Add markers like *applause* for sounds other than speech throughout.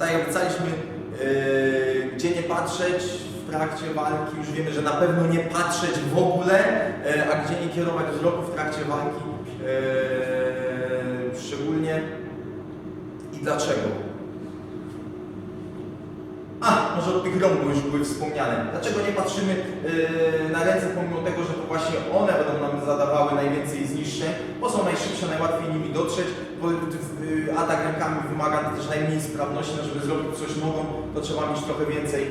tak jak obiecaliśmy, yy, gdzie nie patrzeć w trakcie walki, już wiemy, że na pewno nie patrzeć w ogóle, yy, a gdzie nie kierować wzroku w trakcie walki, yy, szczególnie i dlaczego. A, może od tych rąk, bo już były wspomniane. Dlaczego nie patrzymy yy, na ręce, pomimo tego, że to właśnie one będą nam zadawały zniszczeń, bo są najszybsze, najłatwiej nimi dotrzeć, bo atak rękami wymaga też najmniej sprawności, no żeby zrobić coś nogą, to trzeba mieć trochę więcej,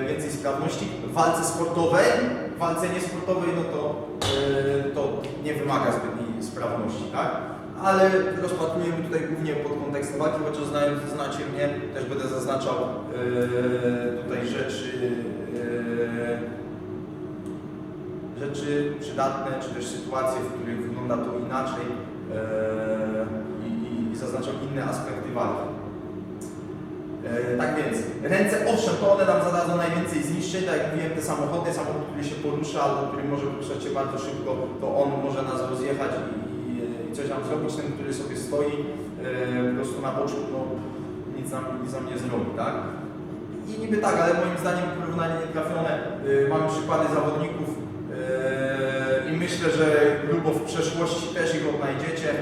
yy, więcej sprawności. W walce sportowej, w walce niesportowej, no to, yy, to nie wymaga zbytniej sprawności, tak? ale rozpatrujemy tutaj głównie pod kontekst walki, chociaż znając, znacie mnie, też będę zaznaczał e, tutaj rzeczy, e, rzeczy przydatne, czy też sytuacje, w których wygląda to inaczej e, i, i zaznaczał inne aspekty walki. E, tak więc, ręce, owszem, to one nam zadadzą najwięcej zniszczeń, tak jak mówiłem, te samochody, samochód, który się porusza, albo który może poruszać się bardzo szybko, to on może nas rozjechać i, i, i coś nam zrobić, ten, który sobie stoi e, po prostu na boczu, no nic nam, nic nam nie zrobi, tak? I niby tak, ale moim zdaniem porównanie nietrafione, mamy przykłady zawodników i myślę, że grubo w przeszłości też ich odnajdziecie,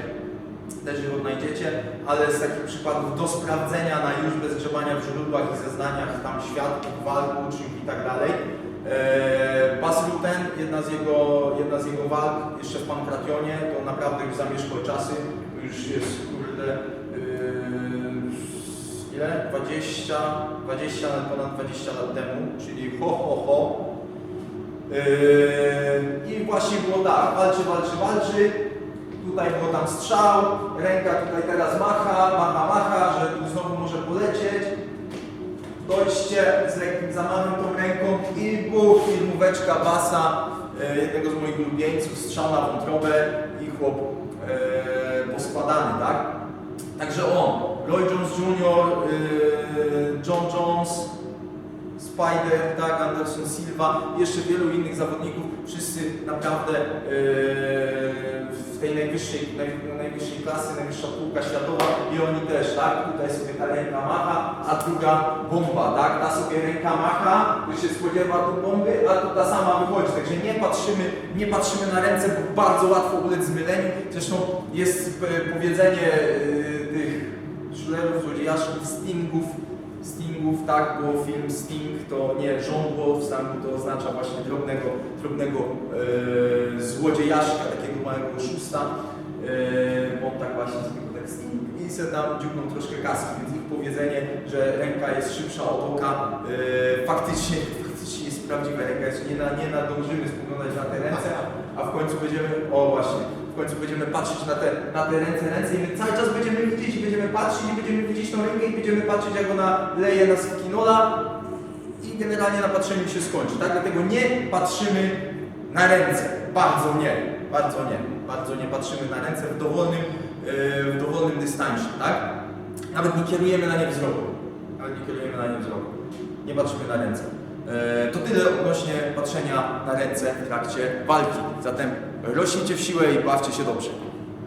też ich odnajdziecie, ale z takich przykładów do sprawdzenia na już bez grzebania w źródłach i zeznaniach tam świadków, walk, uczniów i tak dalej. Eee, Bas Rutten, jedna z, jego, jedna z jego walk, jeszcze w Pankrationie, to naprawdę już zamieszkał czasy, już jest kurde, yy, ile? 20, 20, nawet ponad 20 lat temu, czyli ho ho ho. Yy, I właśnie było tak, walczy, walczy, walczy, tutaj było tam strzał, ręka tutaj teraz macha, macha, macha, że tu znowu może polecieć. Dojście z lekkim zamachem tą ręką i buch, filmóweczka basa, e, jednego z moich ulubieńców, strzał na wątrobę i chłop e, poskładany, tak? Także on, Roy Jones Jr., e, John Jones, Spider, tak, Anderson Silva, jeszcze wielu innych zawodników, wszyscy naprawdę e, w tej najwyższej, naj, najwyższej klasy, najwyższa półka światowa i oni też, tak, tutaj sobie ta ręka macha, a druga bomba, tak, ta sobie ręka macha, już się spodziewa tu bomby, a tu ta sama wychodzi, także nie patrzymy, nie patrzymy na ręce, bo bardzo łatwo ulec zmyleniu, zresztą jest e, powiedzenie e, tych szulerów, złodziejaszków, stingów, Stingów, tak, bo film Sting to nie żądło, w Stangu to oznacza właśnie drobnego, drobnego e, złodziejaszka, takiego małego oszusta, e, on tak właśnie sobie tak Sting. I se tam troszkę kaski, więc ich powiedzenie, że ręka jest szybsza od oka, e, faktycznie, *laughs* faktycznie jest prawdziwa ręka, jest nie, na, nie nadążymy spoglądać na te ręce, a w końcu będziemy, o właśnie, w końcu będziemy patrzeć na te, na te ręce, ręce i my cały czas będziemy widzieć będziemy patrzeć i będziemy tą rękę i będziemy patrzeć jak ona leje nas w kinola i generalnie na patrzeniu się skończy, tak? Dlatego nie patrzymy na ręce, bardzo nie, bardzo nie, bardzo nie patrzymy na ręce w dowolnym, yy, w dowolnym dystansie, tak? Nawet nie kierujemy na nie wzroku, nawet nie kierujemy na nie wzroku, nie patrzymy na ręce. E, To tyle odnośnie patrzenia na ręce w trakcie walki. Zatem rośnijcie w siłę i bawcie się dobrze.